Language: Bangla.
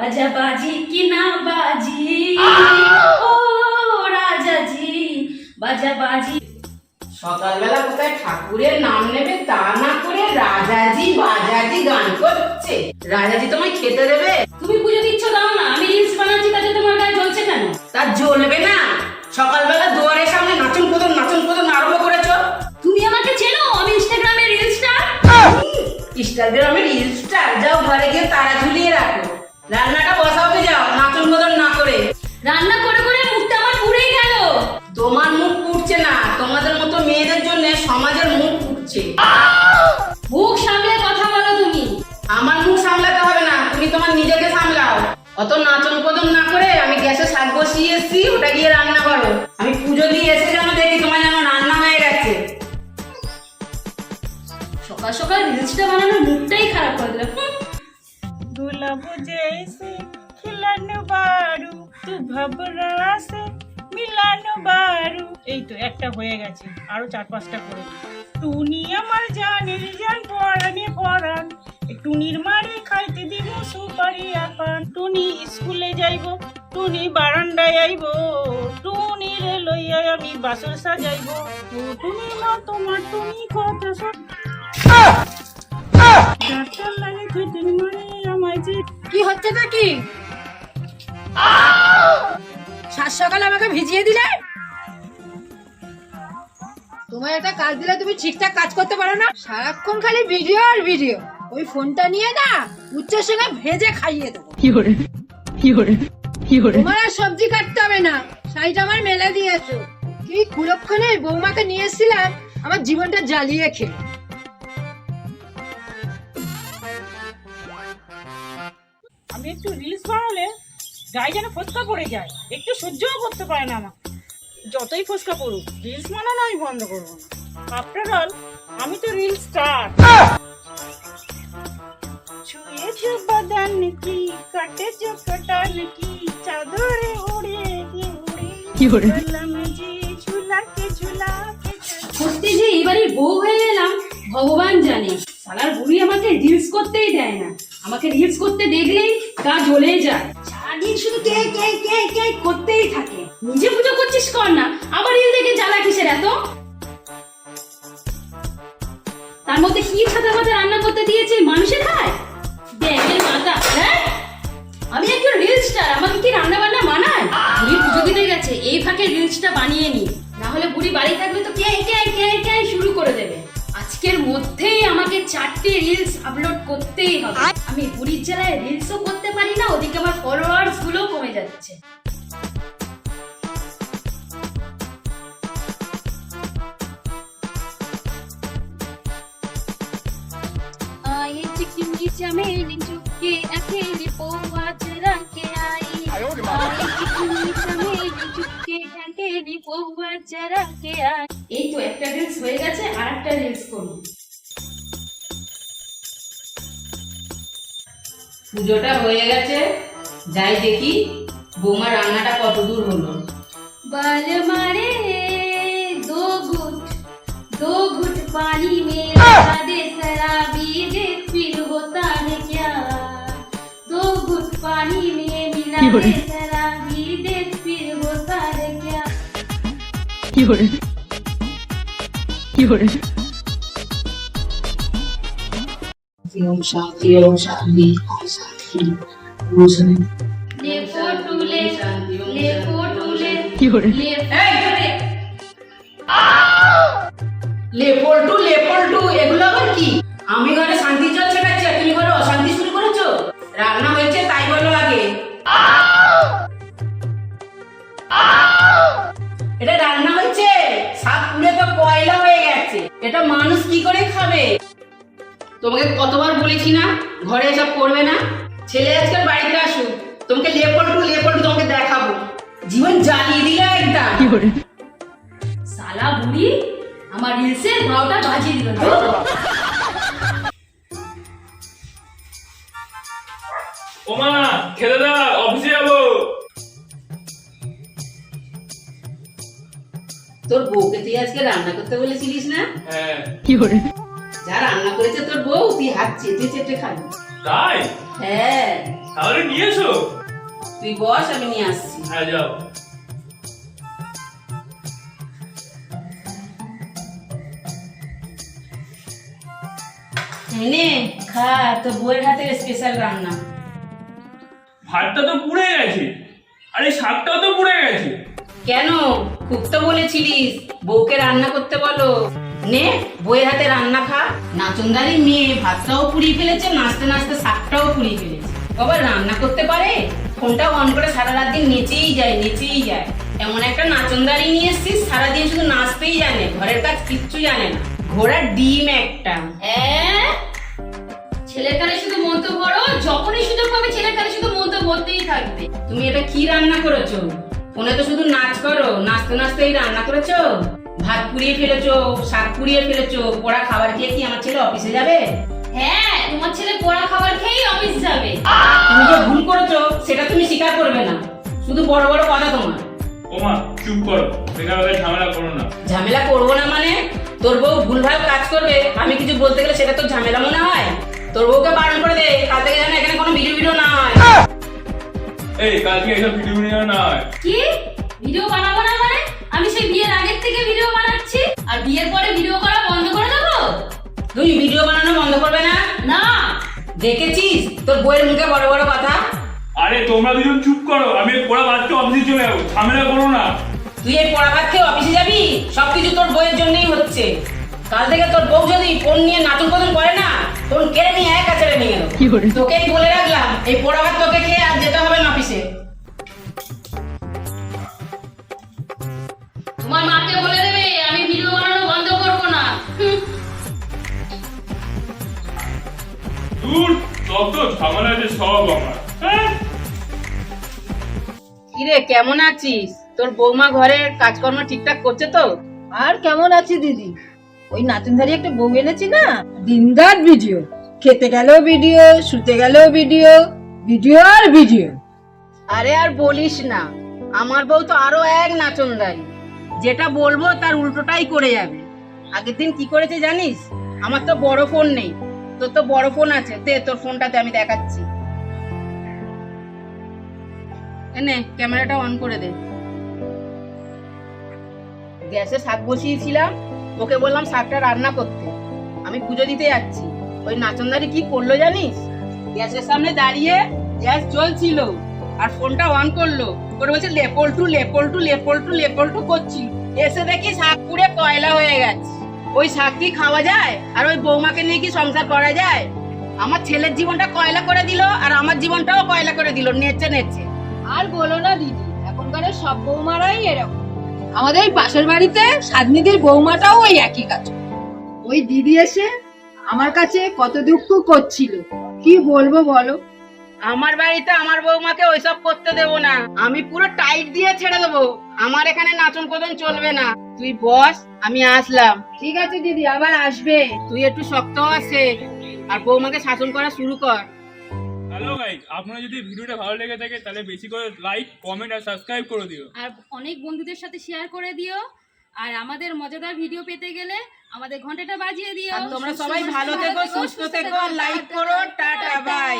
বাজা বাজি কি না বাজি? ও রাজাজি বাজা বাজি সকালবেলা কোথায় ঠাকুরের নাম নেবে তা না করে রাজাজি বাজাজি গান করছে। রাজাজি তোমায় খেতে দেবে? তুমি পুজো দিচ্ছ দাও না। আমি রিলস বানাচ্ছি তাতে তোমার গায়ে জ্বলছে কেন? তা জ্বলবে না। সকালবেলা দুয়ারের সামনে নাচন কোদন নাচন কোদন আরম্ভ করেছ? তুমি আমাকে চেনো আমি ইনস্টাগ্রামে রিলস স্টার ইনস্টাগ্রামে রিল স্টার যাও ঘরে গিয়ে তারা ঝুলিয়ে রাখো। অত নাচন কদম না করে আমি গ্যাসে শাক বসিয়ে এসছি, ওটা গিয়ে রান্না করো। আমি পুজো দিয়ে এসে যেন দেখি তোমার যেন রান্না হয়ে গেছে। সকাল সকাল রিলসটা বানানোর মুখটাই খারাপ করে দিল। দুলা বুঝে এসে খিলানো বারু, তু ভাবরা মিলানো বারু। এই তো একটা হয়ে গেছে, আরও চার পাঁচটা করে। তুমি আমার জানি জান পড়ানি পড়ান টুনির মারে খাইতে দিব সুপারি আর পান টুনি স্কুলে যাইব, টুনি বারান্দায় আইব। টুনি রে লইয়া আমি বাসর সাজাইব। টুনি মা, তোমার টুনি কত সব ডাক্তার লাগে খুঁটির মারে আমায় যে। কি হচ্ছেটা কি সাত সকালে আমাকে ভিজিয়ে দিলে? তোমার একটা কাজ দিলে তুমি ঠিকঠাক কাজ করতে পারো না? সারাক্ষণ খালি ভিডিও আর ভিডিও। ওই ফোনটা নিয়ে না উচ্চের সঙ্গে ভেজে খাইয়ে দেবো। তোমার আর সবজি কাটতে হবে না। শাড়িটা আমার মেলে দিয়েছ। কি কুলক্ষণে বৌমাকে নিয়ে এসেছিলাম আমার জীবনটা জ্বালিয়ে খেয়ে আমি একটু রিলস বানালে গায়ে যেন ফোসকা পড়ে যায়। একটু সহ্যও করতে পারে না আমার যতই ফোসকা পড়ুক রিলস বানানো আমি বন্ধ করব না। আফটার অল আমি তো রিলস স্টার বাদান কি কাটান কি? চাদরে উড়ে কি উড়ে গেলাম যে ঝুলাকে ঝুলাকে ঝুলাকে। সত্যি যে এই বাড়ির বউ হয়ে এলাম ভগবান জানে। সালার বুড়ি আমাকে রিলস করতেই দেয় না। আমাকে রিলস করতে দেখলেই গা জ্বলে যায়। সারাদিন শুধু কে কে কে কে করতেই থাকে। নিজে পুজো করছিস কর না আবার রিল দেখে জ্বালা কিসের এত? তার মধ্যে কি ছাতা মাথা রান্না করতে ফাঁকে রিলসটা বানিয়ে নি না হলে বুড়ি বাড়ি থাকলে তো কে কে কে কে শুরু করে দেবে আজকের মধ্যেই আমাকে চারটে রিলস আপলোড করতেই হবে আমি বুড়ির জেলায় রিলসও করতে পারি না ওদিকে আমার ফলোয়ার্স গুলো কমে যাচ্ছে आए चिकनी चमेली चुपके अकेले এই তো একটা রিলস হয়ে গেছে আর একটা রিলস করুন পুজোটা হয়ে গেছে যাই দেখি বৌমার রান্নাটা কত দূর হলো बाल मारे दो घुट दो घुट पानी में लगा दे शराबी दे फिर होता है क्या दो घुट पानी में मिला दे Ah! কি আমি ঘরে শান্তি জল ছেটাচ্ছি তুমি ঘরে অশান্তি শুরু করেছ? রান্না হয়েছে তাই বলো আগে এটা রান্না এটা মানুষ কি করে খাবে? তোমাকে কতবার বলেছি না ঘরে এসব করবে না? ছেলে আজকাল বাড়িতে আসুক তোমাকে লেপল লেপটু লেপটু তোমাকে দেখাবো। জীবন জ্বালিয়ে দিলে একদম। কি করে? সালা বুড়ি আমার রিলসের ভাওটা বাজিয়ে দিল ওমা খেলে দাও। তোর বউকে তুই আজকে রান্না করতে বলেছিলিস না? হ্যাঁ। যা রান্না করেছে তোর বউ তুই হাত চেটে চেটে খাবি। তাই? হ্যাঁ। তাহলে নিয়ে এসো। তুই বস আমি নিয়ে আসছি। হ্যাঁ যাও। নে খা তোর বউয়ের হাতের স্পেশাল রান্না। ভাতটা তো পুড়ে গেছে। আরে শাকটাও তো পুড়ে গেছে। কেন? খুব তো বলেছিলিস, বউকে রান্না করতে বলো। নে, বউয়ের হাতে রান্না খা। নাচনদারি মেয়ে, ভাতটাও পুড়িয়ে ফেলেছে, নাচতে নাচতে শাকটাও পুড়িয়ে ফেলেছে। বাবা, রান্না করতে পারে? ফোনটা অন করে সারা রাত দিন নেচেই যায় নেচেই যায়। এমন একটা নাচনদারি নিয়ে এসছিস সারাদিন শুধু নাচতেই জানে, ঘরের কাজ কিচ্ছু জানে না। ঘোড়ার ডিম একটা। কানে শুধু মন্ত করো যখনই সুযোগ পাবে ছেলের কানে শুধু মন্ত করতেই থাকবে। তুমি এটা কি রান্না করেছ? ফোনে তো শুধু নাচ করো নাচতে নাচতে এই রান্না করেছ? ভাত পুড়িয়ে ফেলেছো শাক পুড়িয়ে ফেলেছো পোড়া খাবার খেয়ে কি আমার ছেলে অফিসে যাবে? হ্যাঁ তোমার ছেলে পোড়া খাবার খেয়েই অফিস যাবে। তুমি যে ভুল করেছ সেটা তুমি স্বীকার করবে না। শুধু বড় বড় কথা তোমার। ওমা চুপ করো বেকার বেকার ঝামেলা করো না। ঝামেলা করব না মানে? তোর বউ ভুলভাল কাজ করবে আমি কিছু বলতে গেলে সেটা তো ঝামেলা মনে হয়? তোর বউকে বারণ করে দে কাল থেকে যেন এখানে কোনো ভিডিও ভিডিও না হয়। এই কালকে এইসব ভিডিও ভিডিও না। হয় কি? ভিডিও বানাবো না মানে? আমি সেই বিয়ের আগের থেকে ভিডিও বানাচ্ছি? আর বিয়ের পরে ভিডিও করা বন্ধ করে দেবো? তুই ভিডিও বানানো বন্ধ করবে না? না। দেখেছিস? তোর বউয়ের মুখে বড় বড় কথা? আরে তোমরা দুজন চুপ করো। আমি এই পড়া বাচ্চা অফিসে চলে যাব। ঝামেলা করো না। তুই এই পড়া খেয়ে অফিসে যাবি? সবকিছু তোর বইয়ের জন্যই হচ্ছে। কাল থেকে তোর বউ যদি ফোন নিয়ে নাচন কদন করে না ফোন কেড়ে নিয়ে এক কাছে নিয়ে গেল। তোকেই বলে রাখলাম এই পড়া ভাত তোকে খেয়ে আর যেতে হবে না অফিসে। তোমার মাকে বলে দেবে আমি ভিডিও বানানো বন্ধ করব না। দূর তত ঝামেলা যে সব আমার। হ্যাঁ? কিরে কেমন আছিস? তোর বৌমা ঘরের কাজকর্ম ঠিকঠাক করছে তো? আর কেমন আছি দিদি? ওই নাচনধারী একটা বউ এনেছি না দিনদার ভিডিও খেতে গেলেও ভিডিও শুতে গেলেও ভিডিও ভিডিও আর ভিডিও আরে আর বলিস না, আমার বউ তো আরও এক নাচনদারি। যেটা বলব তার উল্টোটাই করে যাবে। আগের দিন কি করেছে জানিস? আমার তো বড় ফোন নেই। তোর তো বড় ফোন আছে, দে তোর ফোনটাতে আমি দেখাচ্ছি। এনে ক্যামেরাটা অন করে দে। গ্যাসে শাক বসিয়েছিলাম, ওকে বললাম শাকটা রান্না করতে। আমি পুজো দিতে যাচ্ছি। ওই নাচনদারি কি করল জানিস? গ্যাসের সামনে দাঁড়িয়ে গ্যাস জ্বলছিল আর ফোনটা অন করল। করে বলছে লেপল্টু লেপল্টু লেপল্টু লেপল্টু করছি। এসে দেখি শাক পুড়ে কয়লা হয়ে গেছে। ওই শাক কি খাওয়া যায়? আর ওই বৌমাকে নিয়ে কি সংসার করা যায়? আমার ছেলের জীবনটা কয়লা করে দিল আর আমার জীবনটাও কয়লা করে দিল, নেচে নেচে। আর বলো না দিদি, এখনকার সব বৌমারাই এরকম। আমাদের পাশের বাড়িতে সাদনিদির বৌমাটাও ওই একই কাজ। ওই দিদি এসে আমার কাছে কত দুঃখ করছিল। কি বলব বলো? আমার বাড়িতে আমার বৌমাকে ওইসব করতে দেবো না। আমি পুরো টাইট দিয়ে ছেড়ে দেবো। আমার এখানে নাচন কোদন চলবে না। তুই বস আমি আসলাম। ঠিক আছে দিদি আবার আসবে। তুই একটু শক্ত আছে আর বৌমাকে শাসন করা শুরু কর। হ্যালো গাইজ আপনারা যদি ভিডিওটা ভালো লেগে থাকে তাহলে বেশি করে লাইক কমেন্ট আর সাবস্ক্রাইব করে দিও। আর অনেক বন্ধুদের সাথে শেয়ার করে দিও। আর আমাদের মজাদার ভিডিও পেতে গেলে আমাদের ঘন্টাটা বাজিয়ে দিও। তোমরা সবাই ভালো থেকো সুস্থ থেকো লাইক করো টাটা বাই